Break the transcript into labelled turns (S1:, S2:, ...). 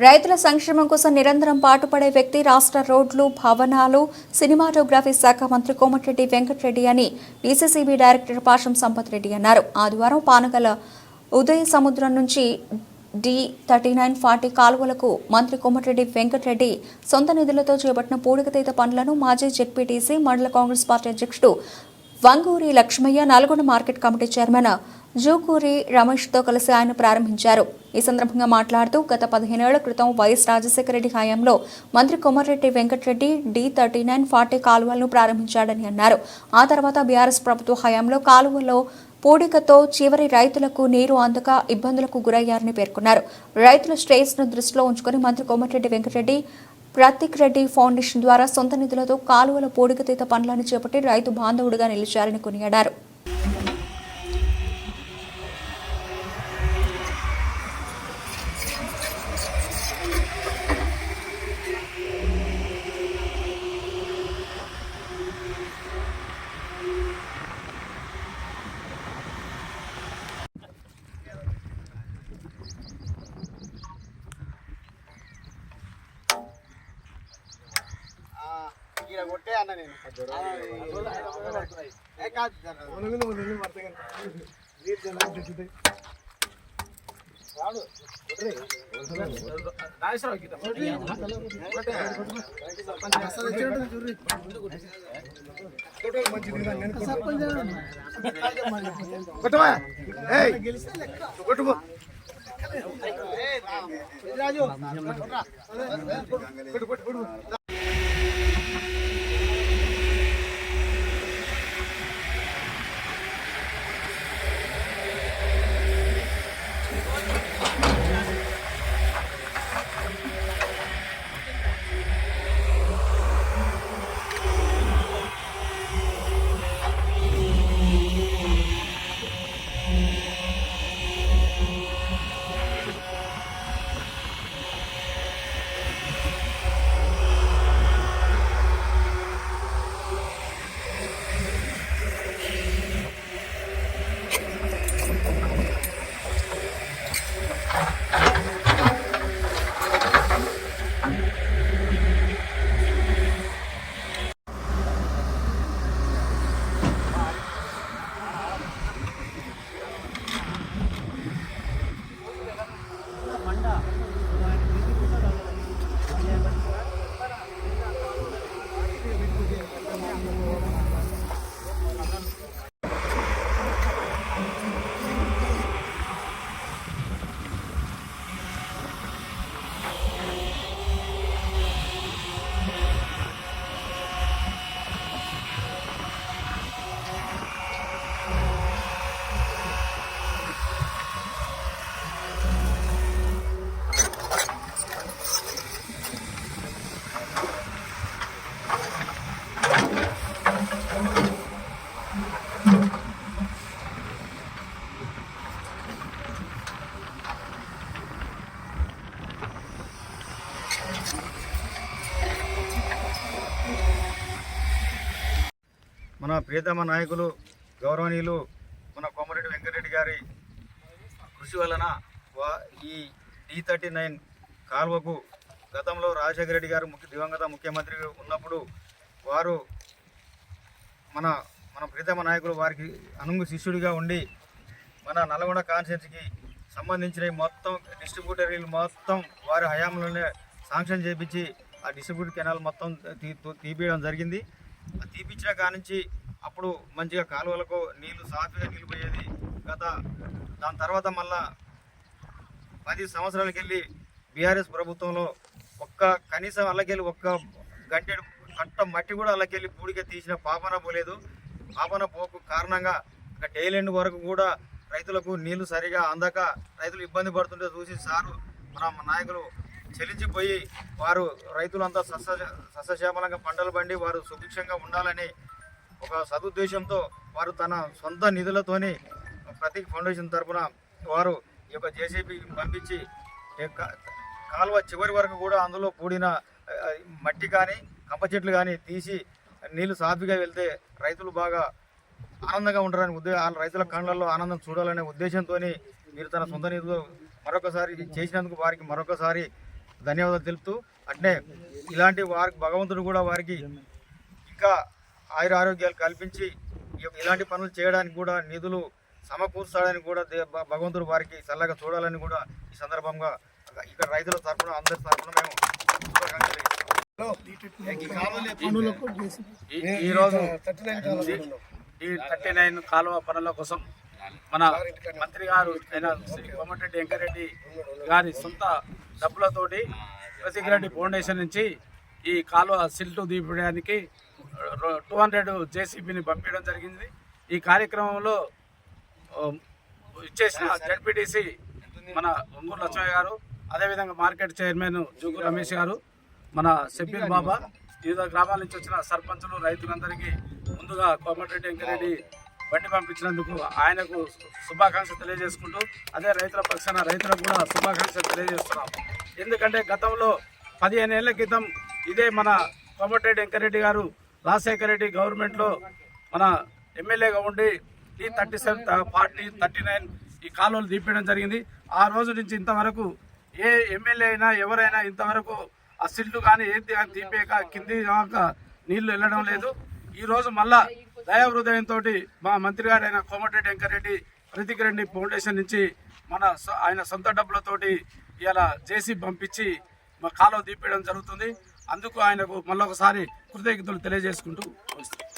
S1: రైతుల సంక్షేమం కోసం నిరంతరం పాటుపడే వ్యక్తి రాష్ట్ర రోడ్లు భవనాలు సినిమాటోగ్రఫీ శాఖ మంత్రి కోమటిరెడ్డి వెంకటరెడ్డి అని డీసీసీబీ డైరెక్టర్ పాషం సంపత్ రెడ్డి అన్నారు. ఆదివారం పానగల ఉదయ సముద్రం నుంచి డి థర్టీ నైన్ ఫార్టీ కాలువలకు మంత్రి కోమటిరెడ్డి వెంకటరెడ్డి సొంత నిధులతో చేపట్టిన పూడికతీత పనులను మాజీ జెడ్పీటీసీ మండల కాంగ్రెస్ పార్టీ అధ్యక్షుడు Vanguri Lakshmaiah Nalgonda market committee chairman Jukuri రమేష్తో కలిసి ఆయన ప్రారంభించారు. ఈ సందర్భంగా మాట్లాడుతూ గత పదిహేనేళ్ళ క్రితం వైఎస్ రాజశేఖర రెడ్డి హయాంలో మంత్రి Komireddy Venkatreddy D thirty nine forty కాలువలను ప్రారంభించాడని అన్నారు. ఆ తర్వాత బీఆర్ఎస్ ప్రభుత్వ హయాంలో కాలువలో పూడికతో చివరి రైతులకు నీరు అందక ఇబ్బందులకు గురయ్యారని పేర్కొన్నారు. రైతుల శ్రేయస్సును దృష్టిలో ఉంచుకుని మంత్రి కోమటిరెడ్డి వెంకటరెడ్డి ప్రతీక్ రెడ్డి ఫౌండేషన్ ద్వారా సొంత నిధులతో కాలువల పూడికతీత పనులను చేపట్టి రైతు బాంధవుడిగా నిలిచారని కొనియాడారు.
S2: ఈడ కొట్టే అన్న నేను
S3: కొట్టవా కొట్టుకో
S2: రాజు
S3: కొట్టు మన ప్రియతమ నాయకులు గౌరవనీయులు మన కోమరెడ్డి వెంకటరెడ్డి గారి కృషి వలన వా- ఈ డి థర్టీ నైన్ కాల్వకు గతంలో రాజశేఖర రెడ్డి గారు ముఖ్య దివంగత ముఖ్యమంత్రి ఉన్నప్పుడు వారు మన మన ప్రియతమ నాయకులు వారికి అనుంగు శిష్యుడిగా ఉండి మన నల్గొండ కాన్స్టిట్యున్సీకి సంబంధించిన మొత్తం డిస్ట్రిబ్యూటరీలు మొత్తం వారి హయాంలోనే శాంక్షన్ చేపించి ఆ డిస్ట్రిబ్యూటర్ కెనాల్ మొత్తం తీ తీపియడం జరిగింది. తీపిచ్చిన కానించి అప్పుడు మంచిగా కాలువలకు నీళ్ళు సాఫీగా నీళ్ళు పోయేది. గత దాని తర్వాత మళ్ళా పది సంవత్సరాలకి వెళ్ళి బీఆర్ఎస్ ప్రభుత్వంలో ఒక్క కనీసం అల్లకెళ్ళి ఒక్క గంటెడు కట్ట మట్టి కూడా అల్లకెళ్ళి పూడిక తీసిన పాపన పోలేదు. పాపన పోకు కారణంగా ఇక టైలెండ్ వరకు కూడా రైతులకు నీళ్ళు సరిగా అందక రైతులు ఇబ్బంది పడుతుంటే చూసి సారు మన నాయకులు చెలించిపోయి వారు రైతులంతా సస్య సస్యశ్యామలంగా పంటలు పండి వారు సుభిక్షంగా ఉండాలని ఒక సదుద్దేశంతో వారు తన సొంత నిధులతోని ప్రతీక్ ఫౌండేషన్ తరపున వారు ఈ యొక్క జేసీబీ పంపించి యొక్క కాలువ చివరి వరకు కూడా అందులో కూడిన మట్టి కానీ కంప చెట్లు కానీ తీసి నీళ్ళు సాఫీగా వెళ్తే రైతులు బాగా ఆనందంగా ఉంటారని ఉద్దేశం రైతుల కళ్ళల్లో ఆనందం చూడాలనే ఉద్దేశంతో మీరు తన సొంత నిధులు మరొకసారి చేసినందుకు వారికి మరొకసారి ధన్యవాదాలు తెలుపుతూ అట్నే ఇలాంటి వారికి భగవంతుడు కూడా వారికి ఇంకా ఆయుర ఆరోగ్యాలు కల్పించి ఇలాంటి పనులు చేయడానికి కూడా నిధులు సమకూర్చడానికి కూడా భగవంతుడు వారికి చల్లగా చూడాలని కూడా ఈ సందర్భంగా ఇక్కడ రైతుల తరఫున అందరి తరఫున మేము
S2: ఈరోజు ఈ థర్టీ నైన్ కాలువ పనుల కోసం మన మంత్రి గారు అయిన శ్రీ కోమటిరెడ్డి వెంకరెడ్డి గారి సొంత డబ్బులతోటి ప్రతిరెడ్డి ఫౌండేషన్ నుంచి ఈ కాలువ సిల్టు దీపడానికి టూ హండ్రెడ్ జేసీబీని పంపించడం జరిగింది. ఈ కార్యక్రమంలో ఇచ్చేసిన జడ్పీటీసీ మన ఒంగూరు లక్ష్మయ్య గారు అదేవిధంగా మార్కెట్ చైర్మన్ జుగు రమేష్ గారు మన షబ్బీర్ బాబా వివిధ గ్రామాల నుంచి వచ్చిన సర్పంచులు రైతులందరికీ ముందుగా కోమటిరెడ్డి వెంకరెడ్డి బండి పంపించినందుకు ఆయనకు శుభాకాంక్షలు తెలియజేసుకుంటూ అదే రైతుల పక్షాన రైతులకు కూడా శుభాకాంక్షలు తెలియజేస్తున్నాం. ఎందుకంటే గతంలో పదిహేను ఏళ్ళ క్రితం ఇదే మన కోమటిరెడ్డి వెంకరెడ్డి గారు రాజశేఖర రెడ్డి గవర్నమెంట్లో మన ఎమ్మెల్యేగా ఉండి ఈ thirty seven forty thirty nine ఈ కాలువలు తీపేయడం జరిగింది. ఆ రోజు నుంచి ఇంతవరకు ఏ ఎమ్మెల్యే అయినా ఎవరైనా ఇంతవరకు ఆ సిల్లు కానీ ఏంటి కానీ తీపేక కింది కాక నీళ్ళు వెళ్ళడం లేదు. ఈరోజు మళ్ళా దయా హృదయంతో మా మంత్రి గారైన కోమటిరెడ్డి వెంకరెడ్డి ప్రతికిరెడ్డి ఫౌండేషన్ నుంచి మన సొ- ఆయన సొంత డబ్బులతోటి ఇలా జేసీ పంపించి కాలువ తీపేయడం జరుగుతుంది. అందుకు ఆయనకు మళ్ళొకసారి కృతజ్ఞతలు తెలియజేసుకుంటూ వస్తాం